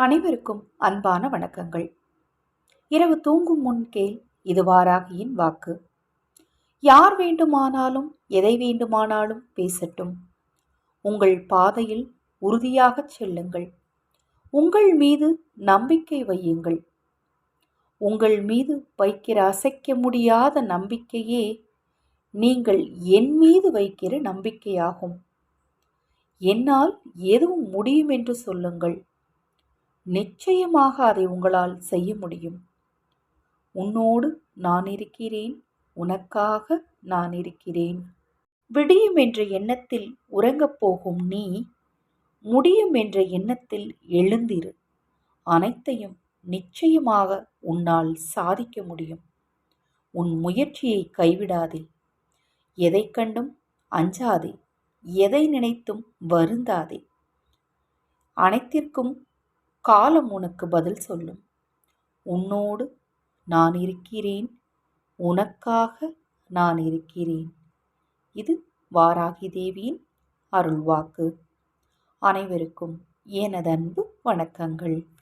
அனைவருக்கும் அன்பான வணக்கங்கள். இரவு தூங்கும் முன் கேள் இது வாராகியின் வாக்கு. யார் வேண்டுமானாலும் எதை வேண்டுமானாலும் பேசட்டும். உங்கள் பாதையில் உறுதியாகச் செல்லுங்கள். உங்கள் மீது நம்பிக்கை வையுங்கள். உங்கள் மீது வைக்கிற அசைக்க முடியாத நம்பிக்கையே நீங்கள் என் மீது வைக்கிற நம்பிக்கையாகும். என்னால் எதுவும் முடியும் என்று சொல்லுங்கள். நிச்சயமாக அதை உங்களால் செய்ய முடியும். உன்னோடு நான் இருக்கிறேன் உனக்காக நான் இருக்கிறேன். விடியும் என்ற எண்ணத்தில் உறங்கப் போகும் நீ முடியும் என்ற எண்ணத்தில் எழுந்திரு. அனைத்தையும் நிச்சயமாக உன்னால் சாதிக்க முடியும். உன் முயற்சியை கைவிடாதே. எதை கண்டும் அஞ்சாதே. எதை நினைத்தும் வருந்தாதே. அனைத்திற்கும் காலம் உனக்கு பதில் சொல்லும். உன்னோடு நான் இருக்கிறேன். உனக்காக நான் இருக்கிறேன். இது வாராகி தேவியின் அருள்வாக்கு. அனைவருக்கும் எனதன்பு வணக்கங்கள்.